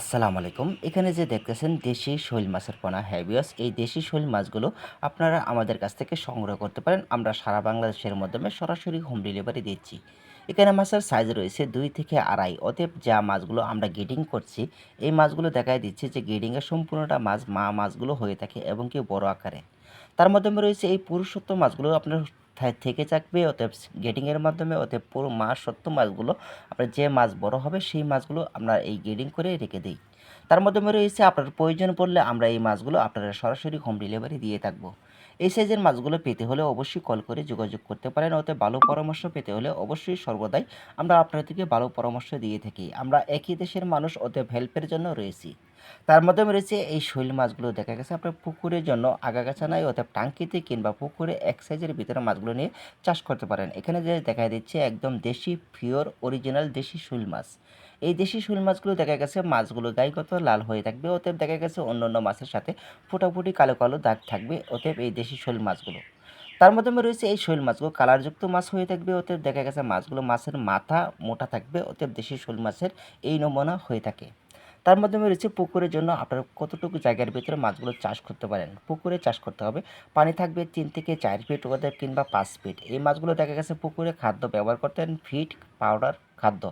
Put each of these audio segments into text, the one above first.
আসসালামু আলাইকুম। এখানে যে দেখতেছেন দেশি শৈল মাছের পোনা। হ্যাবিয়াস এই দেশি শৈল মাছগুলো আপনারা আমাদের কাছ থেকে সংগ্রহ করতে পারেন। আমরা সারা বাংলাদেশের মাধ্যমে সরাসরি হোম ডেলিভারি দিচ্ছি। এখানে মাছের সাইজ রয়েছে দুই থেকে আড়াই। অতএব যা মাছগুলো আমরা গেডিং করছি, এই মাছগুলো দেখাই দিচ্ছে যে গেডিংয়ের সম্পূর্ণটা মাছ মা মাছগুলো হয়ে থাকে এবং কি বড় আকারে। তার মাধ্যমে রয়েছে এই পুরুষত্ব মাছগুলো আপনার থেকে থাকবে অতএব গেডিংয়ের মাধ্যমে, অতএব পুরো মাছ, সত্য মাছগুলো, আপনার যে মাছ বড় হবে, সেই মাছগুলো আমরা এই গেডিং করে রেখে দিই। তার মাধ্যমে রয়েছে, আপনার প্রয়োজন পড়লে আমরা এই মাছগুলো আপনারা সরাসরি হোম ডেলিভারি দিয়ে থাকব। এই সাইজের মাছগুলো পেতে হলে অবশ্যই কল করে যোগাযোগ করতে পারেন ওতে ভালো পরামর্শ পেতে হলে অবশ্যই সর্বদাই আমরা আপনাদেরকে ভালো পরামর্শ দিয়ে থাকি। আমরা একই দেশের মানুষ, অতএব হেল্পের জন্য রয়েছি। তার মাধ্যমে রয়েছে এই শৈল মাছগুলো দেখা গেছে আপনার পুকুরের জন্য, আগাগাছা নাই অর্থাৎ টাঙ্কিতে কিংবা পুকুরে এক সাইজের ভিতরে মাছগুলো নিয়ে চাষ করতে পারেন। এখানে যে দেখা দিচ্ছে একদম দেশি পিওর অরিজিনাল দেশি শৈল মাছ। এই দেশি শৈল মাছগুলো দেখা গেছে মাছগুলো গাইগত লাল হয়ে থাকবে, অতএব দেখা গেছে অন্য অন্য মাছের সাথে ফুটাফুটি কালো কালো দাগ থাকবে, অতএব এই দেশি শৈল মাছগুলো। তার মাধ্যমে রয়েছে এই শৈল মাছগুলো কালারযুক্ত মাছ হয়ে থাকবে, অতএব দেখা গেছে মাছগুলো মাছের মাথা মোটা থাকবে, অতএব দেশি শৈল মাছের এই নমুনা হয়ে থাকে। তার মাধ্যমে রয়েছে পুকুরের জন্য আপনারা কতটুকু জায়গার ভিতরে মাছগুলো চাষ করতে পারেন? পুকুরে চাষ করতে হবে। পানি থাকবে তিন থেকে চার ফিট ওদের কিংবা পাঁচ ফিট এই মাছগুলো দেখা গেছে পুকুরে খাদ্য ব্যবহার করতেন ফিট পাউডার খাদ্য।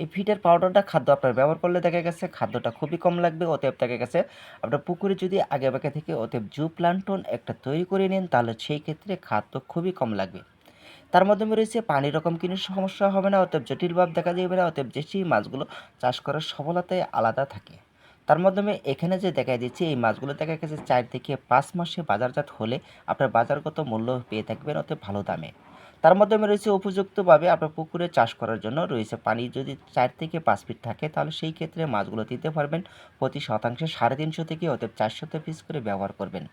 এই ফিটের পাউডারটা খাদ্য আপনার ব্যবহার করলে দেখা গেছে খাদ্যটা খুবই কম লাগবে। অতএব দেখা গেছে আপনার পুকুরে যদি আগে বাগে থেকে অতএব জু প্লান্টন একটা তৈরি করে নিন, তাহলে সেই ক্ষেত্রে খাদ্য খুবই কম লাগবে। তার মাধ্যমে রয়েছে পানি রকম কিনে সমস্যা হবে না, অতএব জটিল ভাব দেখা যাবে না, অতএব দেশি মাছগুলো চাষ করার সফলতায় আলাদা থাকে। তার মাধ্যমে এখানে যে দেখা দিচ্ছে, এই মাছগুলো দেখা গেছে চার থেকে পাঁচ মাসে বাজারজাত হলে আপনার বাজারগত মূল্য পেয়ে থাকবেন, অতএব ভালো দামে। তার মাধ্যমে রয়েছে উপযুক্তভাবে আপনার পুকুরে চাষ করার জন্য রয়েছে পানি। যদি চার থেকে পাঁচ ফিট থাকে, তাহলে সেই ক্ষেত্রে মাছগুলো দিতে পারবেন। প্রতি শতাংশে সাড়ে তিনশো থেকে অতএব চারশো পিস করে ব্যবহার করবেন।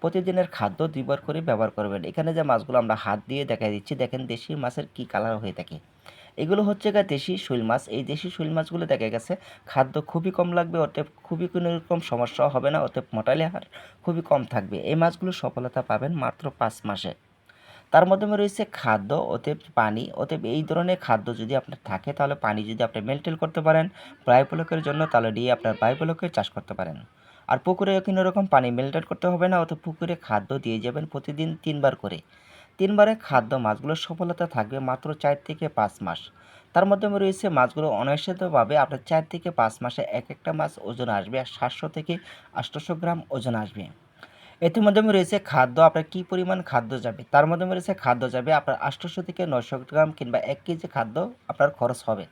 প্রতিদিনের খাদ্য দুইবার করে ব্যবহার করবেন। এখানে যে মাছগুলো আমরা হাত দিয়ে দেখা দিচ্ছি, দেখেন দেশি মাছের কি কালার হয়ে থাকে। এগুলো হচ্ছে গা দেশি শৈল মাছ। এই দেশি শৈল মাছগুলো দেখা গেছে, খাদ্য খুবই কম লাগবে, অতএব খুবই কোনো রকম সমস্যা হবে না, অতএব মোটালি হার খুবই কম থাকবে। এই মাছগুলো সফলতা পাবেন মাত্র পাঁচ মাসে। তার মাধ্যমে রয়েছে খাদ্য, অতএব পানি, অতএব এই ধরনের খাদ্য যদি আপনার থাকে, তাহলে পানি যদি আপনি মেনটেন করতে পারেন, বায়ুপলকের জন্য তাহলে দিয়ে আপনার বায়ুপলকে চাষ করতে পারেন। আর পুকুরে কোনো রকম পানি মেনটেন করতে হবে না অত পুকুরে খাদ্য দিয়ে যাবেন প্রতিদিন তিনবার করে। তিনবারে খাদ্য মাছগুলোর সফলতা থাকবে মাত্র চার থেকে পাঁচ মাস। তার মাধ্যমে রয়েছে মাছগুলো অনিশ্চিতভাবে আপনার চার থেকে পাঁচ মাসে এক একটা মাছ ওজন আসবে, আর সাতশো থেকে আটশোশো গ্রাম ওজন আসবে। এর মাধ্যমে রয়েছে খাদ্য, আপনার কী পরিমাণ খাদ্য যাবে? তার মাধ্যমে রয়েছে খাদ্য যাবে, আপনার আটশোশো থেকে নশো গ্রাম কিংবা এক কেজি খাদ্য আপনার খরচ হবে।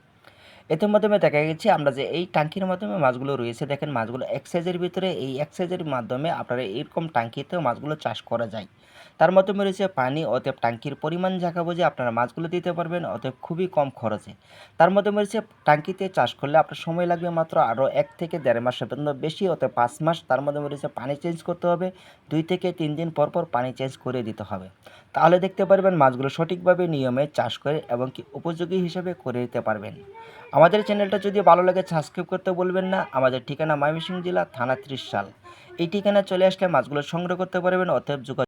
এর মাধ্যমে দেখা গেছে আমরা যে এই টাঙ্কির মাধ্যমে মাছগুলো রয়েছে, দেখেন মাছগুলো এক সাইজের ভিতরে, এই এক সাইজের মাধ্যমে আপনারা এরকম টাঙ্কিতেও মাছগুলো চাষ করা যায়। তার মাধ্যমে রয়েছে পানি, অতএব টাঙ্কির পরিমাণ জায়গা বুঝে আপনারা মাছগুলো দিতে পারবেন, অতএব খুবই কম খরচে। তার মাধ্যমে রয়েছে টাঙ্কিতে চাষ করলে আপনার সময় লাগবে মাত্র আরও এক থেকে দেড় মাসের জন্য বেশি, অতএব পাঁচ মাস তার মাধ্যমে রয়েছে পানি চেঞ্জ করতে হবে, দুই থেকে তিন দিন পর পর পানি চেঞ্জ করে দিতে হবে। তাহলে দেখতে পারবেন মাছগুলো সঠিকভাবে নিয়মে চাষ করে এবং কি উপযোগী হিসেবে করে দিতে পারবেন। আমাদের চ্যানেলটা যদি ভালো লাগে সাবস্ক্রাইব করতে বলবেন না। আমাদের ঠিকানা ময়মনসিংহ জেলা, থানা ত্রিশ সাল। এই ঠিকানা চলে আসলে মাছগুলো সংগ্রহ করতে পারবেন, অতএব যোগাযোগ